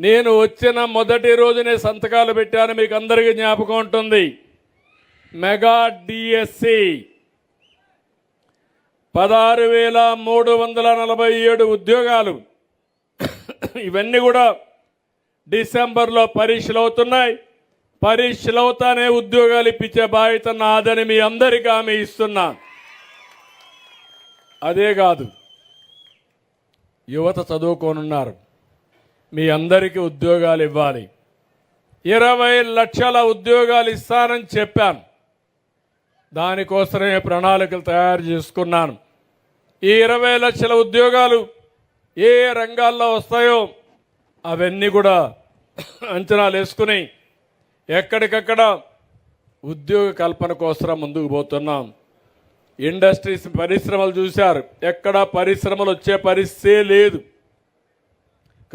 నేను వచ్చిన మొదటి రోజునే సంతకాలు పెట్టాను మీకు అందరికీ జ్ఞాపకం ఉంటుంది. మెగా డిఎస్సి పదహారు వేల మూడు వందల నలభై ఏడు ఉద్యోగాలు. ఇవన్నీ కూడా డిసెంబర్లో పరీక్షలు అవుతున్నాయి. పరీక్షలు అవుతానే ఉద్యోగాలు ఇప్పించే బాధ్యత నాదని మీ అందరికీ ఆమె ఇస్తున్నా. అదే కాదు యువత చదువుకోనున్నారు. మీ అందరికీ ఉద్యోగాలు ఇవ్వాలి. ఇరవై లక్షల ఉద్యోగాలు ఇస్తానని చెప్పాను. దానికోసమే ప్రణాళికలు తయారు చేసుకున్నాను. ఈ ఇరవై లక్షల ఉద్యోగాలు ఏ రంగాల్లో వస్తాయో అవన్నీ కూడా అంచనాలు వేసుకుని ఎక్కడికక్కడ ఉద్యోగ కల్పన కోసం ముందుకు పోతున్నాం. ఇండస్ట్రీస్ పరిశ్రమలు చూశారు. ఎక్కడ పరిశ్రమలు వచ్చే పరిస్థితే లేదు.